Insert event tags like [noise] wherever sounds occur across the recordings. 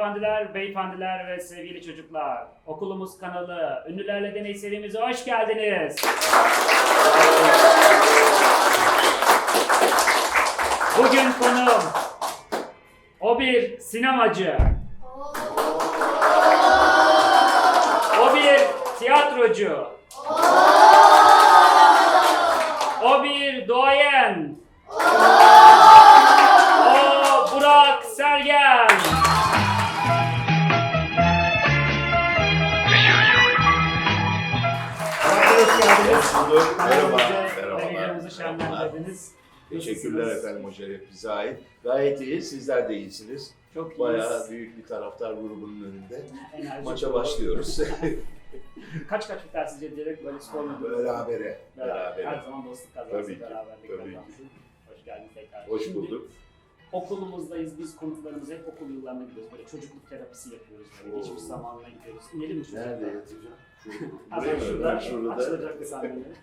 Hanımefendiler, beyefendiler ve sevgili çocuklar, okulumuz kanalı Ünlülerle Deney serimize hoş geldiniz. Bugün konuğum o bir sinemacı. O bir tiyatrocu. Bulduk. Merhaba. Merhabalar. şenlendirdiniz. Teşekkürler Nasılsınız? efendim hoca hep bize ait. Gayet iyi. Sizler de iyisiniz. Çok iyiyiz. Bayağı büyük bir taraftar grubunun önünde. Enerji Maça dolu. başlıyoruz. [laughs] Kaç kaç biter sizce diyerek böyle skor mu? Berabere. Beraber. Berabere. Her zaman dostluk kazansın, Tabii ki, beraberlik tabii ki. kazansın. Hoş geldiniz tekrar. Hoş Şimdi bulduk. Okulumuzdayız. Biz konuklarımıza hep okul yıllarına gidiyoruz. Böyle çocukluk terapisi yapıyoruz. Böyle Oo. geçmiş zamanına gidiyoruz. İnelim mi çocuklar? Nerede yatacağım? Şurada. Şurada, şurada. açılacak bir sahneleri.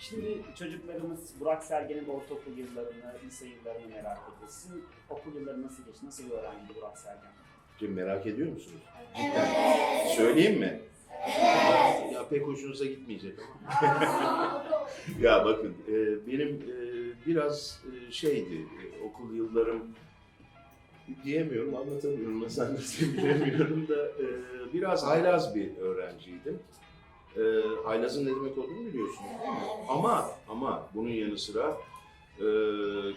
Şimdi çocuklarımız Burak Sergen'in ortaokul yıllarını, lise yıllarını merak ediyor. Sizin okul yılları nasıl geçti? Nasıl bir öğrenciydi Burak Sergen? Şimdi merak ediyor musunuz? Cidden. Söyleyeyim mi? Ya pek hoşunuza gitmeyecek ama. [laughs] ya bakın e, benim e, biraz e, şeydi e, okul yıllarım diyemiyorum anlatamıyorum nasıl anlatayım bilemiyorum da e, biraz haylaz bir öğrenciydim. E, haylazın ne demek olduğunu biliyorsunuz değil mi? Ama ama bunun yanı sıra e,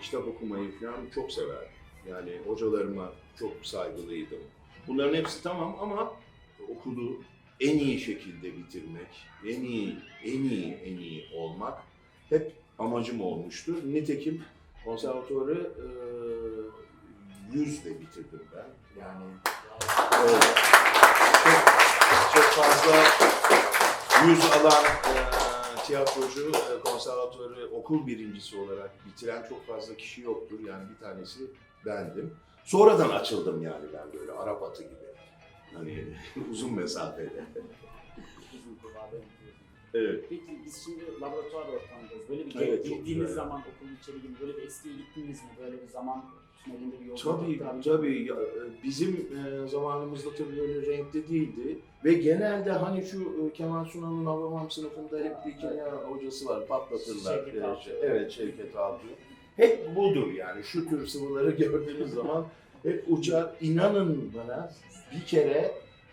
kitap okumayı falan çok severdim. Yani hocalarıma çok saygılıydım. Bunların hepsi tamam ama okulu en iyi şekilde bitirmek, en iyi, en iyi, en iyi olmak hep amacım olmuştur. Nitekim konservatuvarı e, yüzle bitirdim ben. Yani evet, çok, çok fazla yüz alan e, tiyatrocu e, konservatuvarı okul birincisi olarak bitiren çok fazla kişi yoktur. Yani bir tanesi bendim. Sonradan açıldım yani ben böyle Arap atı gibi. Hani [laughs] uzun mesafede. Evet. Peki biz şimdi laboratuvar ortamındayız. Böyle bir Evet, girdiğiniz zaman okulun içeri gibi böyle bir eskiye gittiniz mi? Böyle bir zaman tünelinde bir yolculuk Tabii tabii Ya, e, bizim e, zamanımızda tabii böyle renkli değildi ve genelde hani şu e, Kemal Sunal'ın Havamam sınıfında hep bir kimya hocası var patlatırlar. Şevket E, Altuğ. şey- Evet Şevket Altuğ. Hep budur yani şu tür sıvıları [laughs] gördüğünüz zaman hep uçar. İnanın bana bir kere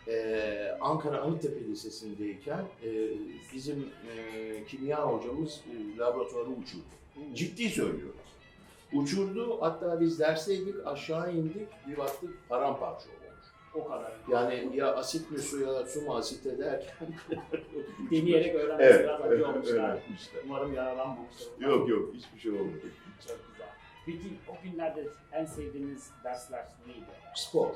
e, Ankara Anıttepe Lisesi'ndeyken e, bizim e, kimya hocamız e, laboratuvarı uçurdu. Ciddi söylüyorum. Uçurdu. Hatta biz dersteydik, aşağı indik. Bir baktık paramparça olmuş. O kadar. Yani ya asit mi suya, su mu asit ederken [laughs] Deneyerek öğrenmesi Evet, biraz acı olmuşlar. öğrenmişler. Umarım yaralanmamıştır. Yok yok hiçbir şey olmadı. Çok güzel. Peki o günlerde en sevdiğiniz dersler neydi? Spor.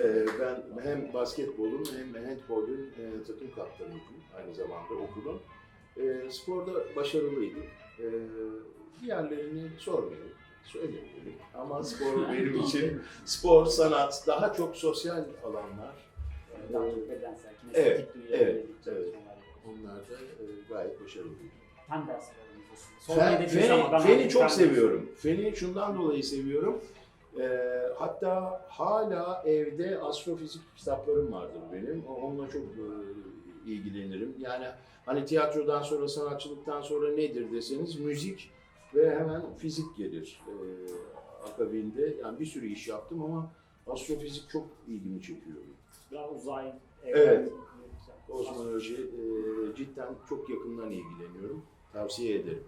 Ee, ben hem basketbolun hem handbolun e, takım kaptanıydım aynı zamanda okulun. E, sporda başarılıydım. E, diğerlerini sormayalım, söylemeyelim. Ama spor [laughs] benim için spor, sanat, daha çok sosyal alanlar. Daha çok bedensel, Evet, evet, evet. Onlar da gayet başarılıydı. Fen dersleriniz. Fen, feni, feni çok seviyorum. Feni şundan dolayı seviyorum. Ee, hatta hala evde astrofizik kitaplarım vardır benim. Onunla çok e, ilgilenirim. Yani hani tiyatrodan sonra, sanatçılıktan sonra nedir deseniz müzik ve hemen fizik gelir e, akabinde. Yani bir sürü iş yaptım ama astrofizik çok ilgimi çekiyor. Daha uzay, Evet. Kozmoloji e, cidden çok yakından ilgileniyorum. Tavsiye ederim.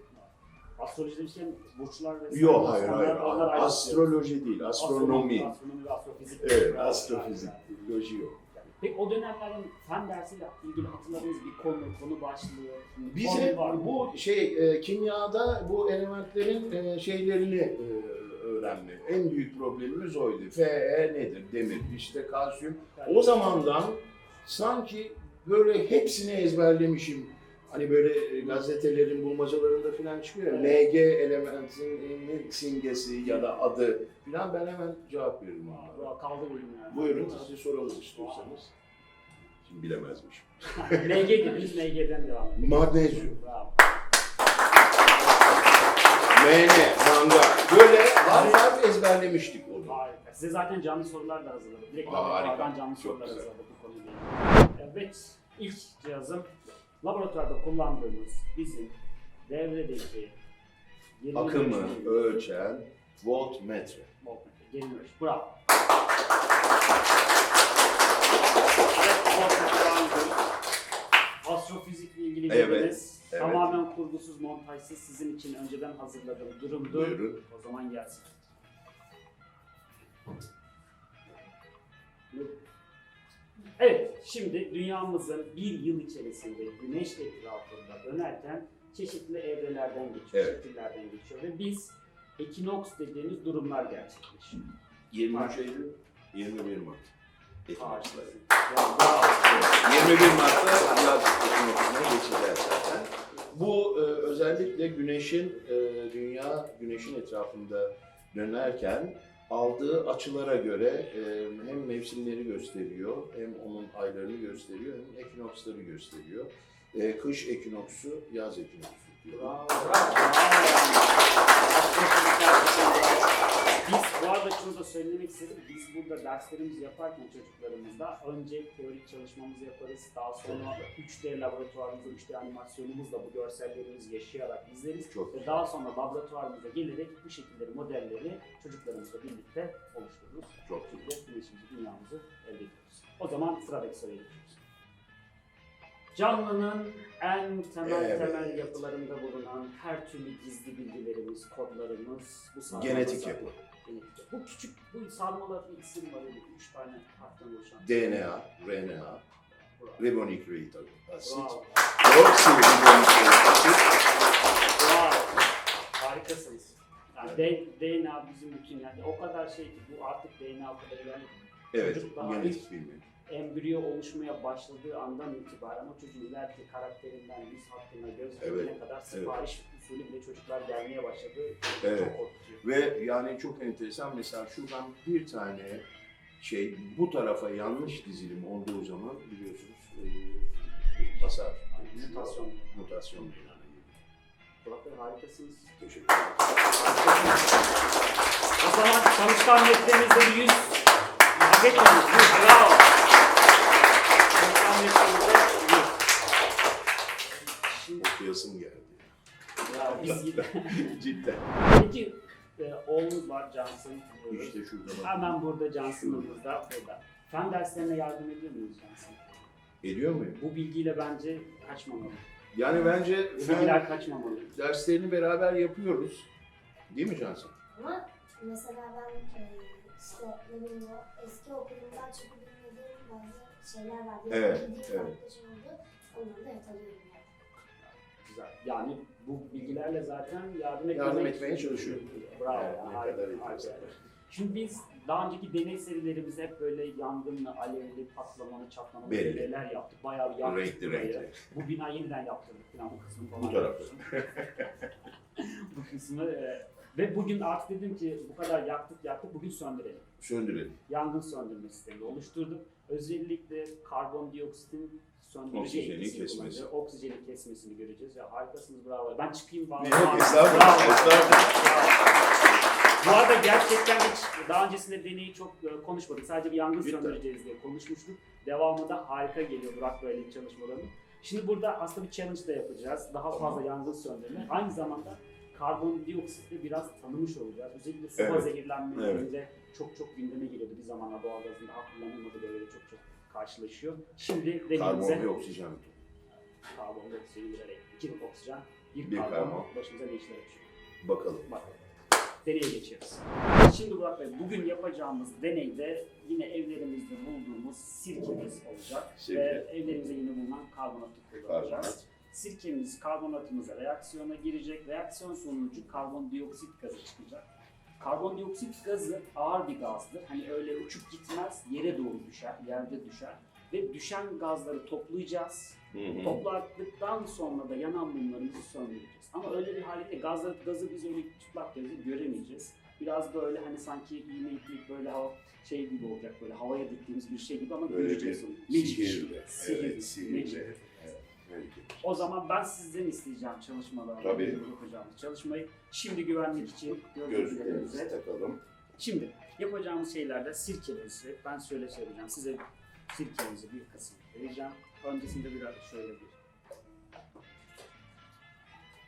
Astrolojide bir şey burçlar ve Yok hayır hayır. Onlar ayrı Astroloji değil, astronomi. Astronomi ve astrofizik. Evet, astrofizik. bravo. Loji yok. Peki o dönemlerin fen dersiyle ilgili hatırladığınız bir konu, konu başlığı, var mı? bu şey e, kimyada bu elementlerin e, şeylerini e, öğrenme. En büyük problemimiz oydu. Fe nedir? Demir, işte kalsiyum. O zamandan sanki böyle hepsini ezberlemişim. Hani böyle e, gazetelerin bulmacalarında falan çıkıyor ya. Mg elementinin simgesi ya da adı falan ben hemen cevap veririm onlara. Bravo, kaldı bölüm yani. Buyurun sizi soralım istiyorsanız. Şimdi bilemezmişim. MG [laughs] dediniz, MG'den devam edelim. Magnezyum. Bravo. mene, manga. Böyle harf harf ezberlemiştik onu. Harika. Size zaten canlı sorular da hazırladık. Direkt Aa, harika. canlı Çok sorular güzel. hazırladık bu konuyla ilgili. Evet, ilk cihazım laboratuvarda kullandığımız bizim devredeki Akımı ölçen voltmetre. voltmetre, ölçümü. Bravo. Astrofizikle ilgili Evet, bilginiz evet. tamamen kurgusuz, montajsız sizin için önceden hazırladığım durumdu. Buyurun. O zaman gelsin. Evet, şimdi dünyamızın bir yıl içerisinde güneş etrafında dönerken çeşitli evrelerden geçiyor, Evet. şekillerden geçiyor ve biz ekinoks dediğimiz durumlar gerçekleşiyor. 23 Eylül, 21 Mart. Ekinoksları. Harikasın. Ya, bravo. 21 Mart'ta yaz ekinoksuna geçeceğiz zaten. Bu e, özellikle güneşin, e, dünya güneşin etrafında dönerken aldığı açılara göre e, hem mevsimleri gösteriyor, hem onun aylarını gösteriyor, hem ekinoksları gösteriyor. E, kış ekinoksu, yaz ekinoksu diyor. Bravo, bravo. Bu arada şunu da söylemek istedim. Biz burada derslerimizi yaparken çocuklarımızla önce teorik çalışmamızı yaparız. Daha sonra 3D laboratuvarımızda, 3D animasyonumuzla bu görsellerimizi yaşayarak izleriz. Çok Ve daha sonra laboratuvarımıza gelerek bu şekilleri, modelleri çocuklarımızla birlikte oluştururuz. Çok şekilde güneşimizi, dünyamızı elde ediyoruz. O zaman sıradaki soruya geçiyoruz. Canlının en temel Evet. temel yapılarında bulunan her türlü gizli bilgilerimiz, kodlarımız bu sarmalar. Genetik yapı. Genetik yapı. Bu küçük, bu sarmaların isim var öyle üç tane harften oluşan. DNA, RNA, Bravo. ribonükleik asit, Bravo. deoksiribonükleik asit. Harikasınız. Yani D- DNA bizim bütün yani o kadar şey ki bu artık DNA o kadar ilerledi. evet, Çocuk daha genetik bilimi. embriyo oluşmaya başladığı andan itibaren o çocuğun ileriki karakterinden, yüz hattına, göz Evet, kadar sipariş usulü bile çocuklar gelmeye başladı. Evet. Çok korkutuyor. Ve yani çok enteresan mesela şuradan bir tane şey bu tarafa yanlış dizilim olduğu zaman biliyorsunuz e, Yani mutasyon. mutasyon meydana geliyor. Burak Bey harikasınız. Teşekkür ederim. O zaman çalışkan metnimizde bir yüz hak etmediniz. Yüz. Bravo. Çalışkan metnimizde yüz. Şimdi Okuyasım geldi. ya biz [laughs] Cidden. Peki e, oğlumuz var Cansın. diyoruz. İşte şurada bak. Hemen burada Johnson'ımız da burada. Fen derslerine yardım ediyor muyuz Johnson? Ediyor muyum? Bu bilgiyle bence kaçmamalı. Yani bence Bu fen bilgiler kaçmamalı. derslerini beraber yapıyoruz. Değil mi Cansın? Ama mesela ben e, işte ne bileyim o eski okulumdan çıkıp bilmediğim bazı şeyler var. Evet, bildiğim evet. oldu. Onları da yakalıyorum. Güzel. Yani bu bilgilerle zaten yardım Yardım etmeye çalışıyorum. Bravo. Evet, ya, ne harika, kadar harika. enteresan. Şimdi biz daha önceki deney serilerimizde hep böyle yangınlı, alevli, patlamalı, çatlamalı Belli. deneyler yaptık. Bayağı bir Renkli burayı. renkli. Bu bina yeniden yaptırdık falan bu kısmı falan. Bu tarafı. [laughs] bu kısmı e, ve bugün artık dedim ki bu kadar yaktık yaktık bugün söndürelim. Söndürelim. Yangın söndürme sistemi oluşturduk. Özellikle karbondioksitin söndürücü Oksijeni etkisi kesmesi. kullanacak. Oksijeni kesmesini göreceğiz. Ya harikasınız bravo. Ben çıkayım falan. Yok, Bravo. estağfurullah, Bravo. estağfurullah. Bravo. Bu arada gerçekten hiç daha öncesinde deneyi çok e, konuşmadık. Sadece bir yangın Lütfen. söndüreceğiz diye konuşmuştuk. Devamı da harika geliyor Burak Bey'le çalışmalarının. Şimdi burada aslında bir challenge da yapacağız. Daha fazla yangın söndürme. Aynı zamanda karbondioksitle biraz tanımış olacağız. Özellikle soba Evet. zehirlenmelerinde çok çok gündeme geliyordu bir zamanlar doğalgazın daha kullanılmadığı böyle çok çok karşılaşıyor. Şimdi deneyimize Karbon ve oksijen. karbondioksiti girerek iki oksijen, bir, Bir karbon, karbon. başımıza ne işler açıyor. Bakalım. Bakalım. Deneye geçiyoruz. Şimdi Burak Bey, bugün yapacağımız deneyde yine evlerimizde bulduğumuz sirkemiz olacak. Sirke. Ve evlerimizde yine bulunan karbonatı kullanacağız. Karbonat. Sirkemiz karbonatımıza reaksiyona girecek. Reaksiyon sonucu karbondioksit gazı çıkacak. Karbondioksit gazı ağır bir gazdır. Hani öyle uçup gitmez, yere doğru düşer, yerde düşer. Ve düşen gazları toplayacağız. Hı hı. Topladıktan sonra da yanan mumlarımızı söndüreceğiz. Ama öyle bir halde gazı, gazı biz öyle çıplak gözle göremeyeceğiz. Biraz böyle hani sanki iğne iplik böyle hava şey gibi olacak böyle havaya diktiğimiz bir şey gibi ama Böyle göreceğiz onu. Magic. sihirle. Sihirli. Evet, sihirli. O zaman ben sizden isteyeceğim çalışmalarını. Tabii. Yapacağımız çalışmayı. Şimdi güvenlik için Gözlüklerimizi takalım. Şimdi yapacağımız şeylerde sirkenizi, ben şöyle söyleyeceğim. Size sirkenizi bir kısım vereceğim. Öncesinde biraz şöyle bir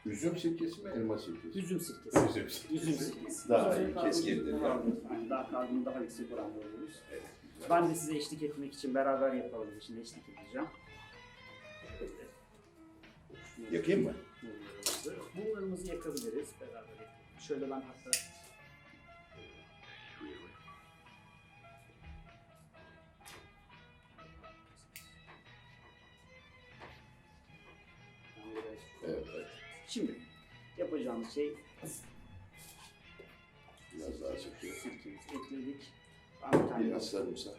Üzüm sirkesi mi, elma sirkesi? üzüm sirkesi. Üzüm sirkesi. Üzüm sirkesi. Daha iyi, keskindir yani. daha karbonu daha yüksek oranda alıyoruz. Evet. Ben de size eşlik etmek için beraber yapalım için eşlik edeceğim. Yakayım mı? Mumlarımızı yakabiliriz beraber. Şöyle ben hatta Evet, evet. Şimdi yapacağımız şey Biraz daha çekiyor. sirkemizi ekledik. Ben bir tane Biraz sarımsak.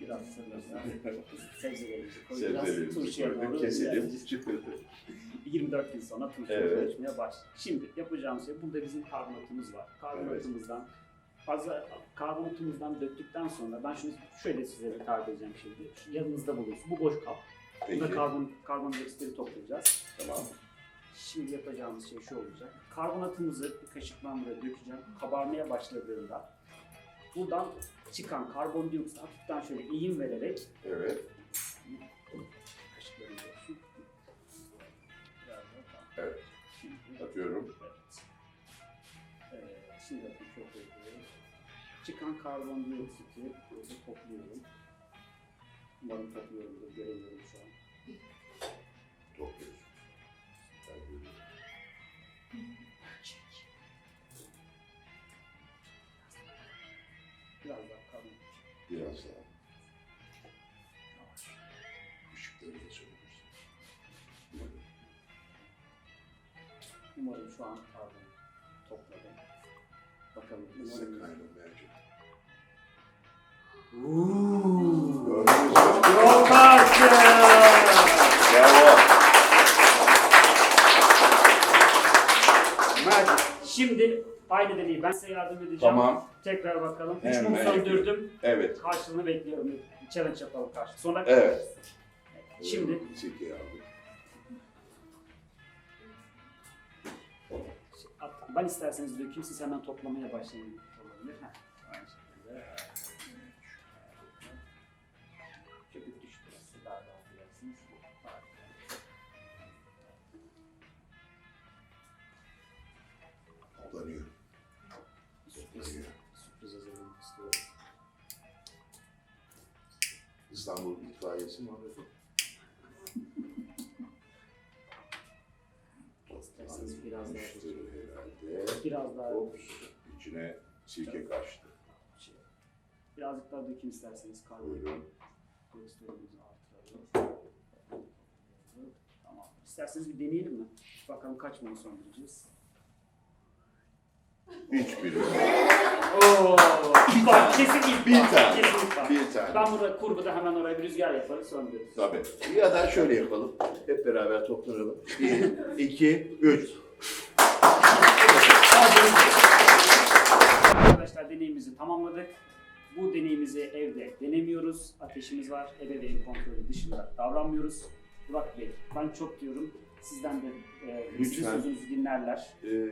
biraz sarımsak, [laughs] sebzelerimizi koyacağız. Sebzelerimizi Turşuya koyduk, keselim. İlerleyeceğiz. 24 gün sonra turşuya Evet. karışmaya başlar. Şimdi yapacağımız şey burada bizim karbonatımız var. Karbonatımızdan fazla karbonatımızdan döktükten sonra ben şunu şöyle size tarif edeceğim şimdi. Şu yanınızda bulunsun. Bu boş kap. Peki, Burada karbon karbondioksitleri toplayacağız. tamam. Şimdi yapacağımız şey şu olacak. Karbonatımızı bir kaşık ben buraya dökeceğim. Kabarmaya başladığında buradan çıkan karbondioksit hafiften şöyle eğim vererek Evet, Bakın çok özür Çıkan karbondioksiti burada topluyorum. Umarım topluyorumdur, göremiyorum şu an. Topluyorsun. Ben görüyorum. Biraz daha karbon. Biraz daha. Işıkları da söndürsün. Umarım şu an karbon topladım. Bakalım. Gördünüz mü? Yok artık. Bravo. Magic. Şimdi aynı deneyi ben size yardım edeceğim. Tamam. Tekrar bakalım. Üç Hemen mum söndürdüm. Evet. Karşılığını bekliyorum. Challenge yapalım karşı. Sonra Evet. Şimdi Sirkeyi aldık. Ben isterseniz dökeyim siz hemen toplamaya başlayın. Olabilir. Heh, Aynı şekilde. Köpük düştü. Siz daha rahat edersiniz. Toplanıyor. Sürpriz, sürpriz hazırlamak istiyorum. İstanbul itfaiyesi muhabbeti. İsterseniz biraz daha herhalde. Biraz daha Ops. İçine sirke kaçtı. şey. Birazcık daha dökeyim isterseniz karbon. Buyurun. Kolesterolümüzü artıralım. Tamam. İsterseniz bir deneyelim mi? Bakalım kaç mol söndüreceğiz. Hiçbiri. Oo, var. Kesin ilk Bir var. tane. Kesin ilk var. Bir tane. Ben burada kurbuda hemen oraya bir rüzgar yaparız söndürürüz. Tabii. Ya da şöyle yapalım. Hep beraber toplanalım. Bir, [laughs] iki, üç. Arkadaşlar deneyimizi tamamladık. Bu deneyimizi evde denemiyoruz. Ateşimiz var. Ebeveyn kontrolü dışında davranmıyoruz. Burak Bey, ben çok diyorum. Sizden de e, Lütfen. sözünüzü dinlerler. Ee,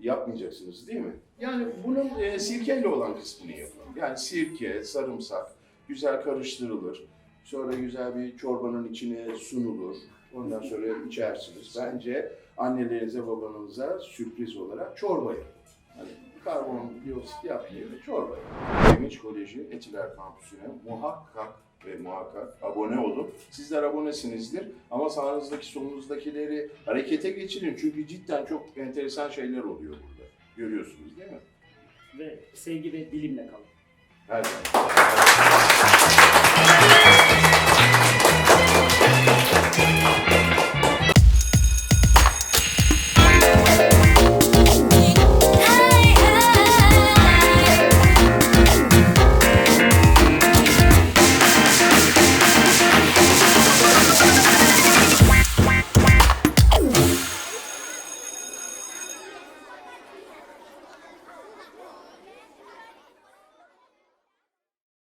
yapmayacaksınız değil mi? Yani bunun e, sirkeyle olan kısmını yapalım. Yani sirke, sarımsak güzel karıştırılır. Sonra güzel bir çorbanın içine sunulur. Ondan sonra içersiniz. Bence annelerinize, babanıza sürpriz olarak çorba yapın. Hani karbondioksit yapmayın ve çorba yapın. Koleji Etiler Kampüsü'ne muhakkak ve muhakkak abone olun. Sizler abonesinizdir ama sağınızdaki solunuzdakileri harekete geçirin. Çünkü cidden çok enteresan şeyler oluyor burada. Görüyorsunuz değil mi? Ve sevgi ve bilimle kalın. Her zaman.